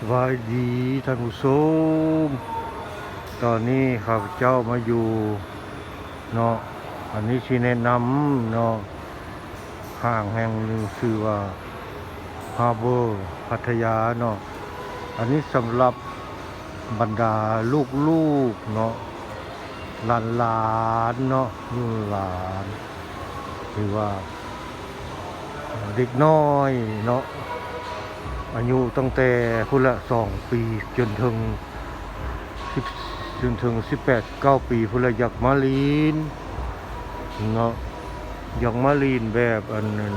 สวัสดีท่านผู้ชมตอนนี้ข้าพเจ้ามาอยู่เนาะอันนี้ชีแนะนำเนาะห้างแห่งหนึ่งชื่อว่าฮาร์เบอร์พัทยาเนาะอันนี้สำหรับบรรดาลูกๆเนาะหลานหลานๆเนาะหลานหรือว่าเด็กน้อยเนาะ อายุตั้งแต่พุ่นละสองปีจนถึงสิบจนถึงสิบแปดเก้าปีพุ่นละอยากมาลีนเนาะอยากมาลีนแบบอันนั้น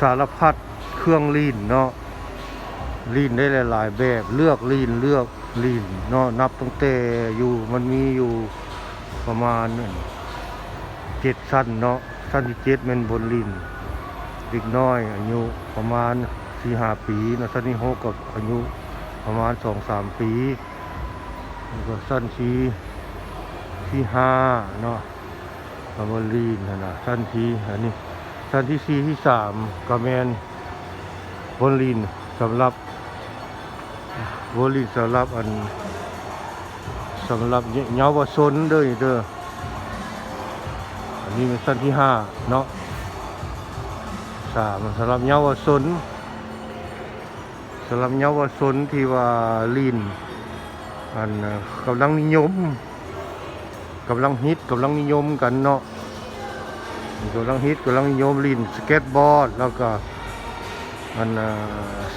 สารพัดเครื่องลีนเนาะลีนได้หลายๆแบบเลือกลีนเลือกลีนเนาะนับตั้งแต่อยู่มันมีอยู่ประมาณเจ็ดสั้นเนาะสั้นที่เจ็ดเป็นบนลีนเด็กน้อยอายุประมาณ สี่ห้าปีนะสั้นที่หกกับอายุประมาณสองสามปีแล้วก็สั้นที่ที่ห้าเนาะประมาณลีนนะนะสั้นที่อันนี้สั้นที่สี่ที่สามกระแมนบนลีนสำหรับบนลีนสำหรับอันสำหรับเยาวชนเด้อเด้ออันนี้เป็นสั้นที่ห้าเนาะสามสำหรับเยาวชน สำหรับเยาวชนที่ว่าลีนอันกำลังนิยมกำลังฮิตกำลังนิยมกันเนาะกำลังฮิตกำลังนิยมลีนสเก็ตบอร์ดแล้วก็อัน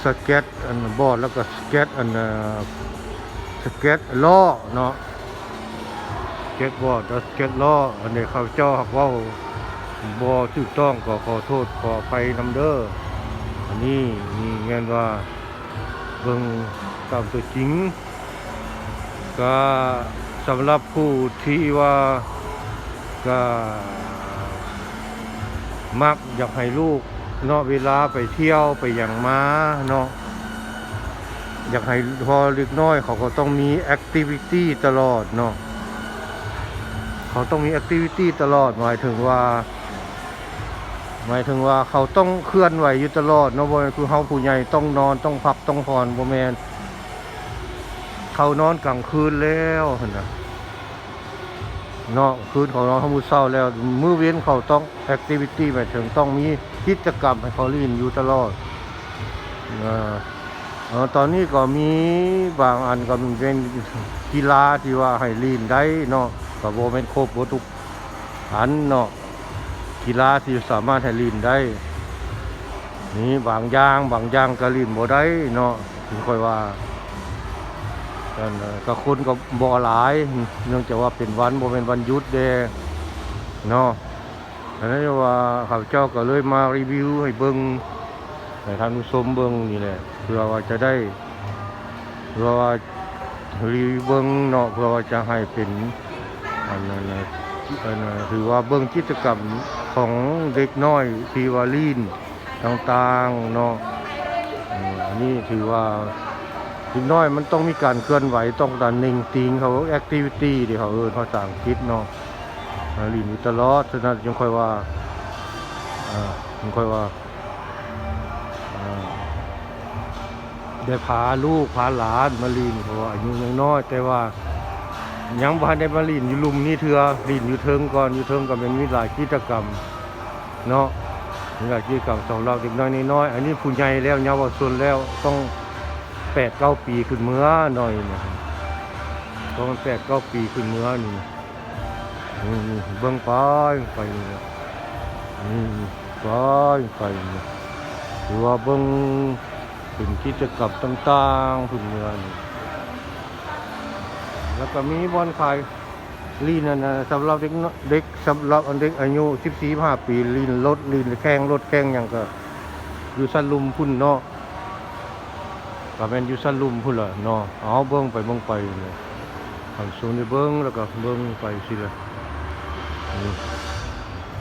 สเก็ตอันบอร์ดแล้วก็สเก็ตอันสเก็ตล้อเนาะสเก็ตบอร์ดสเก็ตล้ออันนี้เขาเจ้าเว่าบอถูกต้องก็ขอโทษขอไปนำเด้ออันนี้มีเงินว่า บิ่งตามตัวจริง ก็สำหรับผู้ที่ว่าก็มักอยากให้ลูกเนาะเวลาไปเที่ยวไปอย่างมาเนาะอยากให้พอเล็กน้อยเขาก็ต้องมีแอคทิวิตี้ตลอดเนาะเขาต้องมีแอคทิวิตี้ตลอดหมายถึงว่า หมายถึงว่าเขาต้องเคลื่อนไหวอยู่ตลอดเนาะบ่แม่นคือเฮาผู้ใหญ่ต้องนอนต้องพักต้องผ่อนบ่แม่นเขานอนกลางคืนแล้วหั่นน่ะเนาะคืนเขานอนเขามื้อเช้าแล้วมื้อเว้นเขาต้องแอคทิวิตี้หมายถึงต้องมีกิจกรรมให้เขาเล่นอยู่ตลอดเอ่อเอ่อตอนนี้ก็มีบางอันก็เป็นกีฬาที่ว่าให้เล่นได้เนาะก็บ่แม่นครบบ่ทุกอันเนาะ กีฬาที่สามารถให้ลินได้ นี่บางอย่างบางอย่างก็ลินบ่ได้เนาะถึงค่อยว่าก็คนก็บ่หลาย เนื่องจากว่าเป็นวันบ่เป็นวันหยุดเด้เนาะอันนั้นว่าข้าพเจ้าก็เลยมารีวิวให้เบิ่งให้ท่านผู้ชมเบิ่งนี่แหละเพื่อว่าจะได้เพื่อว่ารีวิวเบิ่งเนาะเพื่อว่าจะให้เป็นอันนั้นถือว่าเบื้องกิจกรรม ของเด็กน้อยทีวาลีนต่างๆเนาะอันนี้ถือว่าเด็กน้อยมันต้องมีการเคลื่อนไหวต้องการนิ่งติงเขาแอคทิวิตี้ที่เขาเอิ้นภาษาอังกฤษเนาะลีนอยู่ตลอดฉะนั้นยังค่อยว่าอ่ายังค่อยว่าอ่าได้พาลูกพาหลานมาลีนเพราะว่าอายุยังน้อยแต่ว่า ยังบ้านได้มาลีนอยู่ลุมนี่เถือลีนอยู่เทิงก่อนอยู่เทิงก็เป็นมีหลายกิจกรรมเนาะมีหลายกิจกรรมสำหรับเด็กน้อยน้อยอันนี้ผู้ใหญ่แล้วเยาวชนแล้วต้องแปดเก้าปีขึ้นเมื่อหน่อยนะครับต้องแปดเก้าปีขึ้นเมื่อนี่อืมเบิ่งไปไปนี่ไปไปนี่หรือว่าเบิ่งเป็นกิจกรรมต่างๆขึ้นเมื่อนี่ แล้วก็มีบอลขายลีนนั่นะสำหรับเด็กเด็กสำหรับเด็กอายุ14 15ปีลีนรถลีนแข่งรถแข่งหยังก็ อยู่สันลุมพุ่นเนาะก็แม่นอยู่สันลุมพุ่นละเนาะเอาเบิ่งไปเบิ่งไปเลยทางโซนนี่เบิ่งแล้วก็เบิ่งไปสิละนี่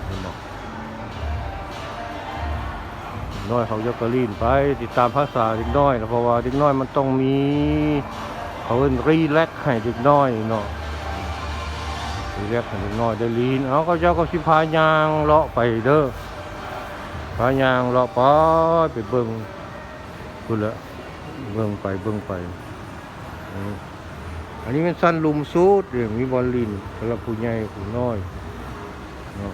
เห็นบ่น้อยเขาจะกระลีนไป ติดตามภาษาเด็กน้อยนะเพราะว่าเด็กน้อยมันต้องมี เขาเอิ้นรีแลกให้เด็กน้อยเนาะรีแลกให้เด็กน้อยได้ลีนเอาก็เจ้าก็สิพายางเลาะไปเด้อพายางเลาะไปไปเบิ่งพุ่นละเบิ่งไปเบิ่งไปอันนี้เป็นสั้นลุมซูดเดี๋ยวมีบอลลินสำหรับผู้ใหญ่ผู้น้อยเนาะ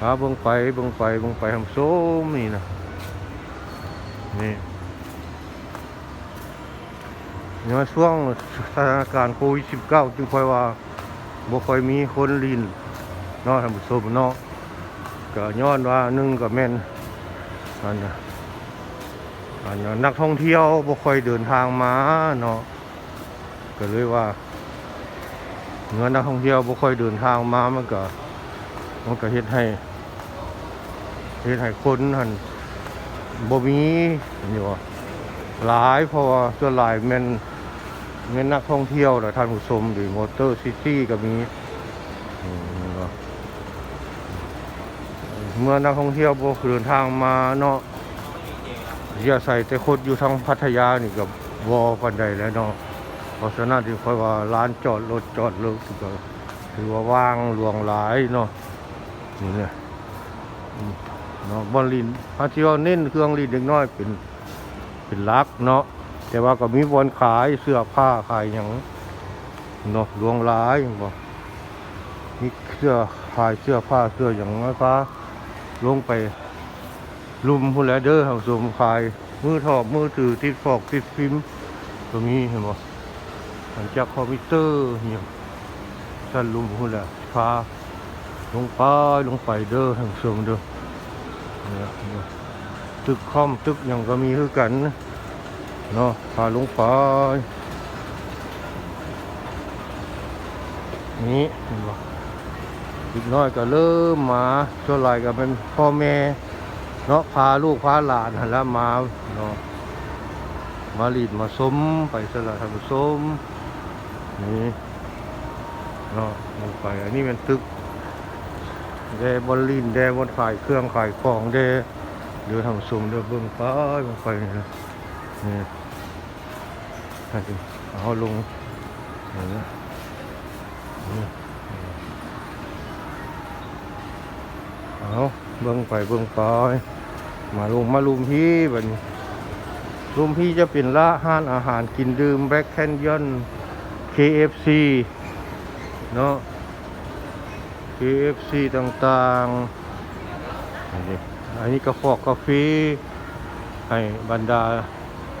หาเบิ่งไปเบิ่งไปเบิ่งไปทำโซมนี่นะนี่ เนี่ยช่วงสถานการณ์โควิด19จึงค่อยว่าบ่ค่อยมีคนลินเนาะท่านผู้ชมเนาะก็ย้อนว่าหนึ่งก็แม่นอันน่ะอันนักท่องเที่ยวบ่ค่อยเดินทางมาเนาะก็เลยว่าเมื่อนักท่องเที่ยวบ่ค่อยเดินทางมามันก็มันก็เฮ็ดให้เฮ็ดให้คนหั่นบ่มีนี่ว่าหลายเพราะว่าส่วนหลายแม่น แม่นนักท่องเที่ยวน่ะท่านผู้ชมหรือมอเตอร์ซิตี้ก็มีเมื่อนักท่องเที่ยวบ่เดินทางมาเนาะอย่าใส่แต่คนอยู่ทางพัทยานี่กับวอปันใดแหล้วเนาะเพราะฉะนั้นที่ค่อยว่าร้านจอดรถจอดรถก็ถือว่าว่างหลวงหลายเนาะนี่เนี่ยเนาะบอลลินพัทยาเน้นเครื่องลินเด็กน้อยเป็นเป็นลักเนาะ แต่ว่าก็มีบอลขายเสื้อผ้าขายอย่างเนาะหลวงหลายบอมีเสื้อขายเสื้อผ้าเสื้ออย่างน้อยฟ้าลงไปลุมพูนแลเด้อครับสมขาย มือถอบมือถือติดฟอกติดฟิล์มตรงนี้เห็นบ่หลังจากคอมพิวเตอร์เนี่ยสั่นลุมพูนและพาลงไปลงไปเด้อทางสมเด้อเนี่ยเนี่ยตึกคอมตึกหยังก็มีคือกัน เนาะพาลงไปนี่เห็นบ่อีกน้อยก็เริ่มมาส่วนหลายก็เป็นพ่อแม่เนาะพาลูกพาหลานหันละมาเนาะมาลีดมาสมไปสละทำสมนี่เนาะลงไปอันนี้เป็นตึกแดบอลลินแดบอลขายเครื่องขายของแดเดี๋ยวทำสมเดี๋ยวเบิ่งไปเบิ่งไปนี่ นะนี่ให้ดูเอาลงนี่เอาเบิ่งไปเบิ่งไปมาลุมมาลุมพี่แบบนี้ลุมพี่จะเป็นละห้านอาหารกินดื่มแบล็คแคนยอน KFC เนาะ KFC ต่างๆ อันนี้อันนี้กกาแฟให้บรรดา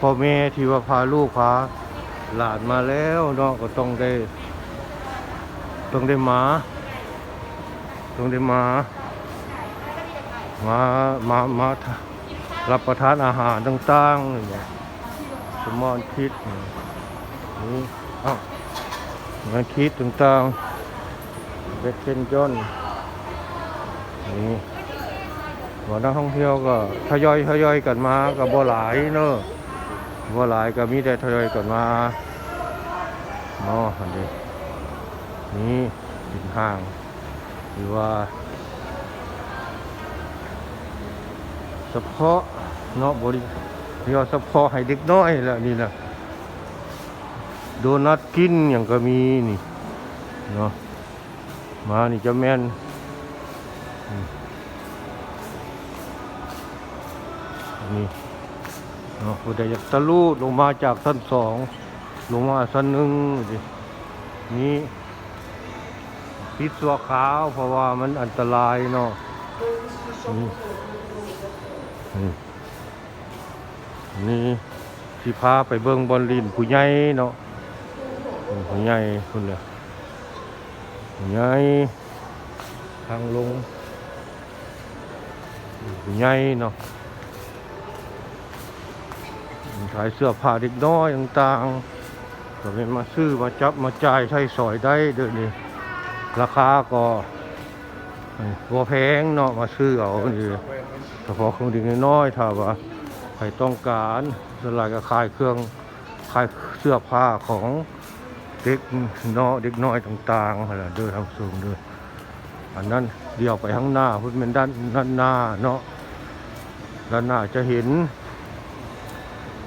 พ่อแม่ที่ว่าพาลูกพาหลานมาแล้วเนาะก็ต้องได้ ต้องได้มา ต้องได้มา มา มา มา รับประทานอาหารต่างๆนี่สมอนคิดนี่อ้าวงานคิดต่างๆเบคเคนจอนนี่ว่านักท่องเที่ยวก็ทยอยทยอยกันมากับบ่หลายเนอะ บ่หลายก็มีแต่ทยอยกันมาเนาะอันนี้นี่ดินห้าง หรือว่า เฉพาะเนาะบริยกว่าเฉพาะให้เด็กน้อยแหละนี่นะโดนัทกินอย่างก็มีนี่เนาะมานี่จะแม่นอืมนี่ ผู้ใดอยากตะลุลงมาจากชั้นสองลงมาชั้นหนึ่งดินี่พิษตัวขาวเพราะว่ามันอันตรายเนาะนี่นี่นี่ที่พาไปเบิ่งบอลลินผู้ใหญ่เนาะอืมผู้ใหญ่คนเลยผู้ใหญ่ทางลงผู้ใหญ่เนาะอืม ขายเสื้อผ้าเด็กน้อยต่างๆก็เป็นมาซื้อมาจับมาจ่ายใช้สอยได้เด้อนี่ราคาก็บ่แพงเนาะมาซื้อเอานี่เฉพาะของเด็กน้อยถ้าว่าใครต้องการสลายก็ขายเครื่องขายเสื้อผ้าของเด็กน้อยเด็กน้อยต่างๆอะไรเดินทางสูงเดินอันนั้นเดียวไปข้างหน้าพุ่นเป็นด้านด้านหน้าเนาะด้านหน้าจะเห็น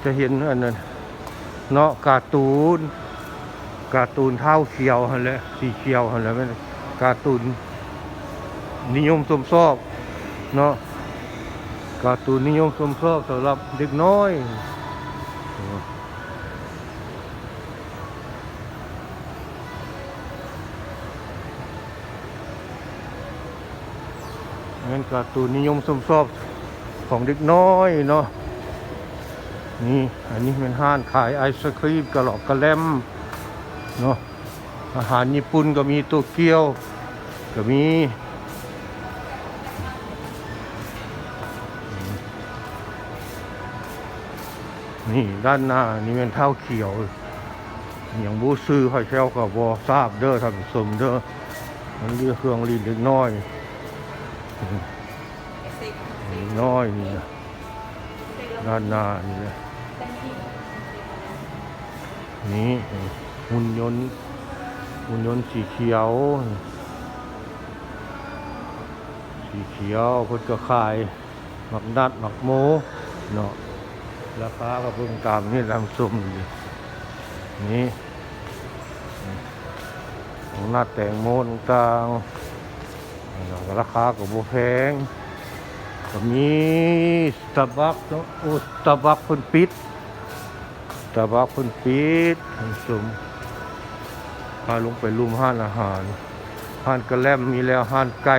จะเห็นอันนั้นเนาะการ์ตูนการ์ตูนเท้าเขียวหันแหละสีเขียวหันแหละแม่นการ์ตูนนิยมชมชอบเนาะการ์ตูนนิยมชมชอบสำหรับเด็กน้อยงั้นการ์ตูนนิยมสมชอบของเด็กน้อยเนาะ นี่อันนี้เป็นห้านขายไอศครีมกระหลอกกระแลมเนาะอาหารญี่ปุ่นก็มีโตัวเกียว ก็มีนี่ด้านหน้านี่เป็นเท้าเขียวอย่างบูซื้อหอยแครงกับบอทราบเด้อท่านผู้ชมเด้อมันเรียกเครื่องรีดเล็กน้อยเล็กน้อยนี่นะด้านหน้านี่นะ นี่หุ่นยนต์หุ่นยนต์สีเขียว สีเขียวเพิ่นก็ขายหมักนัดหมักโมเนาะราคาก็เพิ่งตามนี่ลำซุ่มอยู่นี่ของนัดแต่งโมต่างๆเนาะราคาก็บ่แพงก็มีสตาบัคเนาะโอ้สตาบัคเพิ่นปิด ตาร์บัคเพิ่นปิดลำซุ่มพาลงไปรุมห้านอาหารห้านกระแลมมีแล้วห้านไก่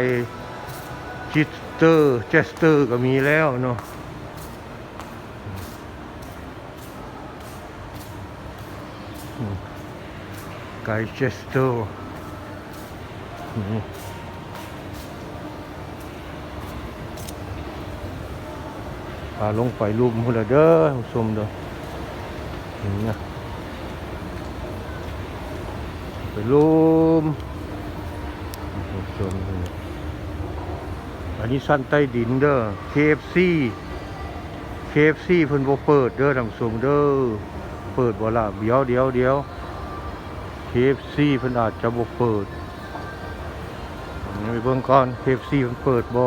จิสเตอร์เจสเตอร์ก็มีแล้วเนาะไก่เจสเตอร์พาลงไปลุมพุ่นละเด้อผู้ชมเด้อ นี่นะไปลุมผู้ชมออันนี้สั้นใต้ดินเด้อ KFC KFC เพิ่นบ่เปิดเด้อทำสมเด้อ เปิดบ่ล่ะเดี๋ยวเดี๋ยวเดี๋ยว KFC เพิ่นอาจจะบ่เปิดนี่ไปเบิ่งก่อน KFC เพิ่นเปิดบ่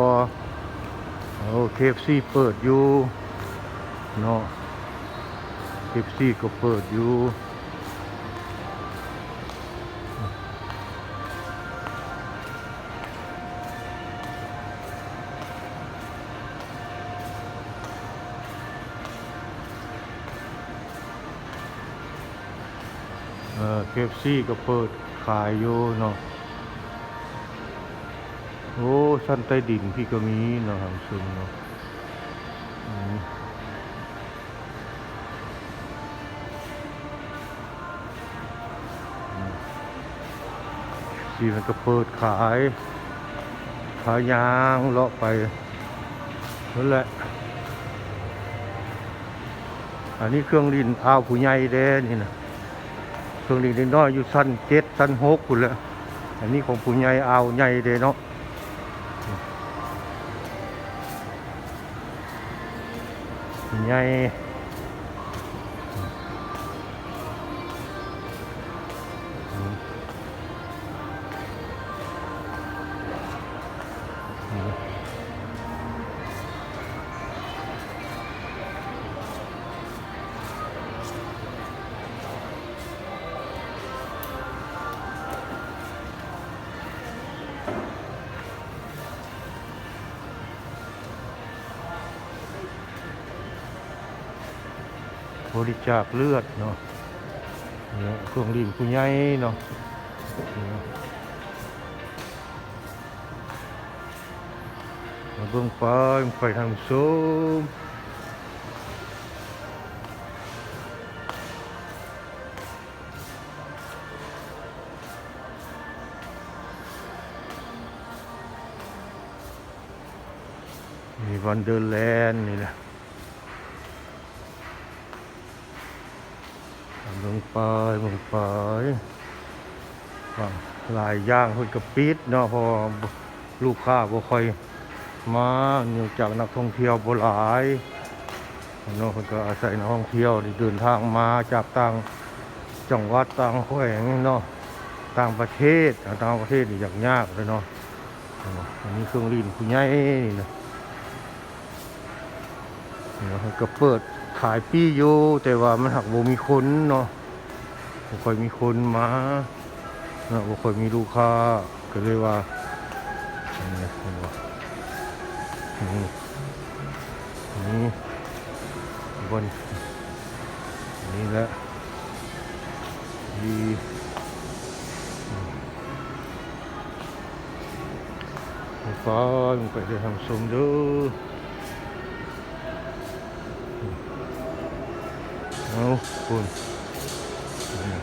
โอ้ KFC เปิดอยู่เนาะ KFC ก็เปิดอยู่เอ่อ KFC ก็เปิดขายอยู่เนาะ โอ้ชั้นใต้ดินพี่ก็มีเนาะครับซึ่งเนาะ ซีมันก็เปิดขายขายยางเลาะไปนั่นแหละ อันนี้เครื่องดินอ้าวผู้ใหญ่เด้นี่นะเครื่องเล็กน้อยอยู่ชั้นเจ็ดชั้นหกคุณละอันนี้ของผู้ใหญ่เอาใหญ่เด้เนาะใหญ่ บริจาคเลือดเนาะเนี่ยเครื่องดินผู้ใหญ่เนาะเนี่ยมาเบิ่งไปไปทางโซมมีวันเดอร์แลนด์นี่แหละ ไปลงไปหลายย่างเพิ่นก็ปิดเนาะพอลูกค้าบ่ค่อยมาเนื่องจากนักท่องเที่ยวบ่หลายเนาะเพิ่นก็อาศัยนักท่องเที่ยวที่เดินทางมาจากต่างจังหวัดต่างแขวงเนาะต่างประเทศต่างประเทศนี่ยากยากเลยเนาะอันนี้เครื่องรินผู้ใหญ่นี่นะเนาะก็เปิดขายปี้อยู่แต่ว่ามันหักบ่มีคนเนาะ บ่ค่อยมีคนมาเนาะบ่ค่อยมีลูกค้าก็เลยว่าอันนี้เห็นบ่นี่นี่บนนี่แหละดีไปฟ้าลงไปเดี๋ยวทำสมเด้อเอาคุณ นี่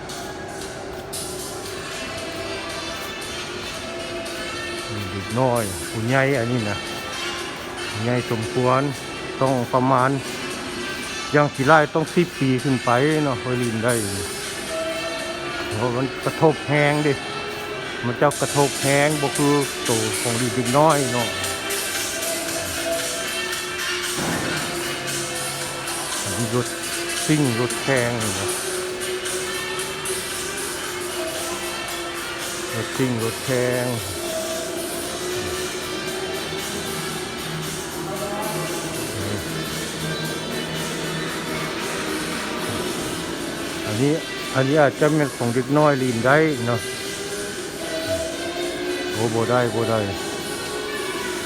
นี่เด็กน้อยผู้ใหญ่อันนี้นะผู้ใหญ่สมควรต้องประมาณยังสี่ไล่ต้องสิบปีขึ้นไปเนาะเพื่อลินได้เพราะมันกระทบแห้งดิมันจะกระทบแห้งบ่คือโตของดีเด็กน้อยเนาะรถซิ่งรถแข่งนี่นะ รถซิ่งรถแข่งอันนี้อันนี้อาจจะเป็นของเด็กน้อยลินได้เนาะโอ้โบได้โบได้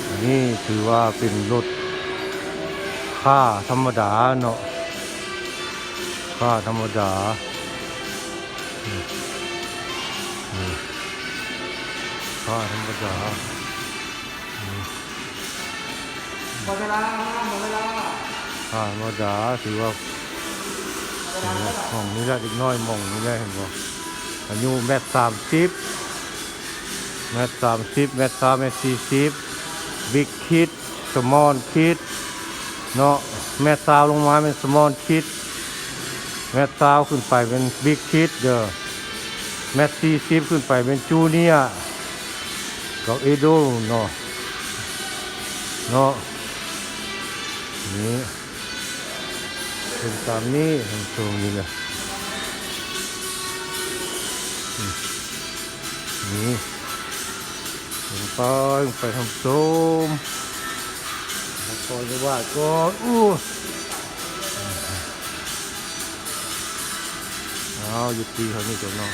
อันนี้ถือว่าเป็นรถค่าธรรมดาเนาะค่าธรรมดานี่ นี่ค่าธรรมดานี่หมดเวลาหมดเวลาค่าธรรมดาถือว่าห้องนี้แหละเด็กน้อยหมองนี้แหละเห็นบ่อายุแมตสามสิบแมตสามสิบแมตสามแมตสี่สิบบิ๊กคิดสมอลคิดเนาะแมตสาวลงมาเป็นสมอลคิด แมตสาวขึ้นไปเป็นบิ๊กคิดเด้อแมตสี่สิบขึ้นไปเป็นจูเนียร์ กับเอโดเนาะเนาะนี่เป็นตามนี้ทางตรงนี้เลยนี่ลงไปลงไปทำส้มแล้วก็จะว่าก่อนอู้เอาหยุดตีเขานี่จบเนาะ